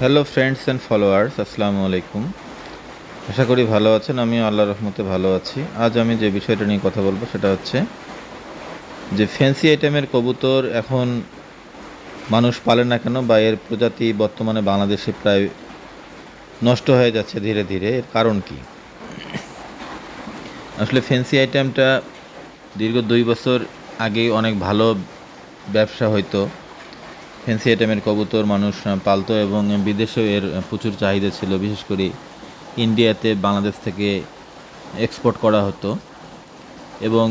Hello friends and followers আসসালামু আলাইকুম। আশা করি ভালো আছেন আমি আল্লাহ রহমতে ভালো আছি। আজ আমি যে বিষয়টা নিয়ে কথা বলব সেটা হচ্ছে যে ফ্যান্সি আইটেমের কবুতর এখন মানুষ পালে না কেন বা এর প্রজাতি বর্তমানে বাংলাদেশে প্রায় নষ্ট হয়ে যাচ্ছে ধীরে ধীরে, এর কারণ কি? আসলে ফ্যান্সি আইটেমটা দীর্ঘ দুই বছর আগেই অনেক ভালো ব্যবসা হইতো। ফ্যান্সি আইটেমের কবুতর মানুষ পালতো এবং বিদেশেও এর প্রচুর চাহিদা ছিল। বিশেষ করে ইন্ডিয়াতে বাংলাদেশ থেকে এক্সপোর্ট করা হতো এবং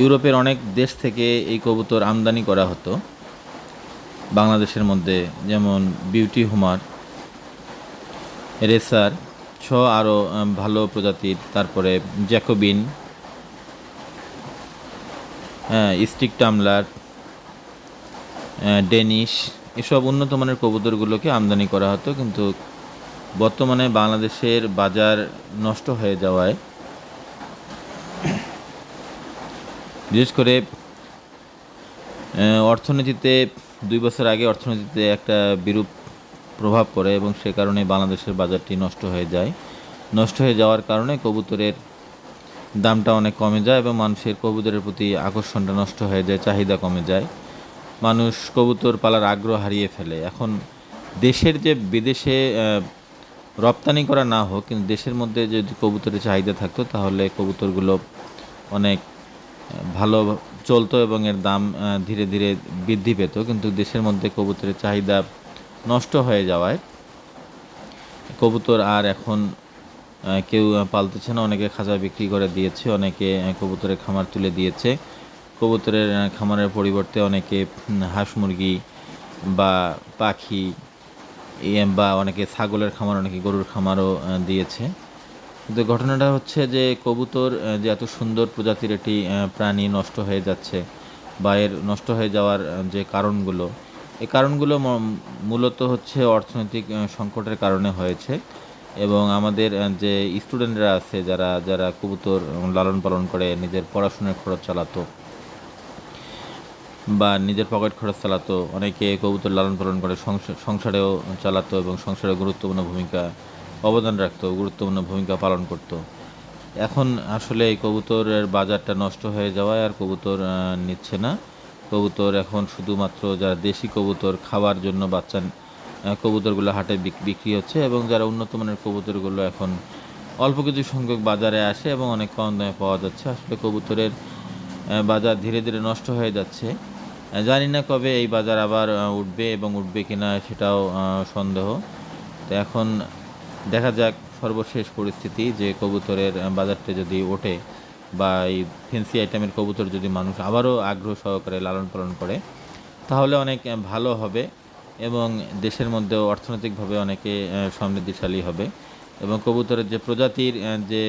ইউরোপের অনেক দেশ থেকে এই কবুতর আমদানি করা হতো বাংলাদেশের মধ্যে, যেমন বিউটি হুমার রেসার ছ আরও ভালো প্রজাতির, তারপরে জ্যাকোবিন স্টিক টামলার ডেনিশ এসব উন্নত মানের কবুতরগুলোকে আমদানি করা হতো, কিন্তু বর্তমানে বাংলাদেশের বাজার নষ্ট হয়ে যাওয়ায়। বিশেষ করে অর্থনীতিতে, দুই বছর আগে অর্থনীতিতে একটা বিরূপ প্রভাব পড়ে এবং সে কারণে বাংলাদেশের বাজারটি নষ্ট হয়ে যায়। নষ্ট হয়ে যাওয়ার কারণে কবুতরের দামটা অনেক কমে যায় এবং মানুষের কবুতরের প্রতি আকর্ষণটা নষ্ট হয়ে যায়, চাহিদা কমে যায়। মানুষ কবুতর পালার আগ্রহ হারিয়ে ফেলে। এখন দেশের যে বিদেশে রপ্তানি করা না হোক, কিন্তু দেশের মধ্যে যদি কবুতরের চাহিদা থাকতো, তাহলে কবুতরগুলো অনেক ভালো চলতো এবং এর দাম ধীরে ধীরে বৃদ্ধি পেত। কিন্তু দেশের মধ্যে কবুতরের চাহিদা নষ্ট হয়ে যাওয়ায় কবুতর আর এখন কেউ পালতেছে না। অনেকে খাঁচা বিক্রি করে দিয়েছে, অনেকে কবুতরের খামার তুলে দিয়েছে। কবুতরের খামারের পরিবর্তে অনেকে হাঁস মুরগি বা পাখি বা অনেকে ছাগলের খামার, অনেকে গরুর খামারও দিয়েছে। কিন্তু ঘটনাটা হচ্ছে যে কবুতর যে এত সুন্দর প্রজাতির একটি প্রাণী নষ্ট হয়ে যাচ্ছে বা এর নষ্ট হয়ে যাওয়ার যে কারণগুলো এই কারণগুলো মূলত হচ্ছে অর্থনৈতিক সংকটের কারণে হয়েছে এবং আমাদের যে স্টুডেন্টরা আছে যারা যারা কবুতর লালন পালন করে, নিজের পড়াশোনার খরচ চালাতো বা নিজের পকেট খরচ চালাতো, অনেকে কবুতর লালন পালন করে সংসার- সংসারেও চালাতো এবং সংসারে গুরুত্বপূর্ণ ভূমিকা অবদান রাখতো, গুরুত্বপূর্ণ ভূমিকা পালন করত। এখন আসলে এই কবুতরের বাজারটা নষ্ট হয়ে যাওয়ায় আর কবুতর নিচ্ছে না। কবুতর এখন শুধুমাত্র যারা দেশি কবুতর খাওয়ার জন্য বাচ্চা কবুতরগুলো হাটে বিক্রি হচ্ছে এবং যারা উন্নত মানের কবুতরগুলো এখন অল্প কিছু সংখ্যক বাজারে আসে এবং অনেক কম দামে পাওয়া যাচ্ছে, আসলে কবুতরের বাজার ধীরে ধীরে নষ্ট হয়ে যাচ্ছে। জানি না কবে এই বাজার আবার উঠবে এবং উঠবে কিনা সেটাও সন্দেহ। তো এখন দেখা যাক সর্বশেষ পরিস্থিতি যে কবুতরের বাজারটা যদি ওঠে বা এই ফেন্সি আইটেমের কবুতর যদি মানুষ আবারও আগ্রহ সহকারে লালন পালন করে, তাহলে অনেক ভালো হবে এবং দেশের মধ্যেও অর্থনৈতিকভাবে অনেকে সমৃদ্ধিশালী হবে এবং কবুতরের যে প্রজাতির যে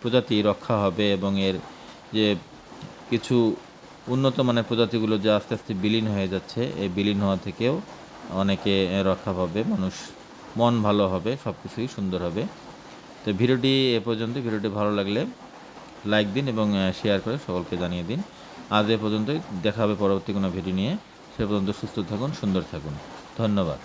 প্রজাতি রক্ষা হবে এবং এর যে কিছু উন্নত মানের প্রজাতিগুলো যে আস্তে আস্তে বিলীন হয়ে যাচ্ছে, এই বিলীন হওয়া থেকেও অনেকে রক্ষা পাবে, মানুষ মন ভালো হবে সব কিছুই সুন্দর হবে। তো ভিডিওটি এ পর্যন্ত, ভিডিওটি ভালো লাগলে লাইক দিন এবং শেয়ার করে সকলকে জানিয়ে দিন। আজ এ পর্যন্তই, দেখা হবে পরবর্তী কোনো ভিডিও নিয়ে। সে পর্যন্ত সুস্থ থাকুন, সুন্দর থাকুন। ধন্যবাদ।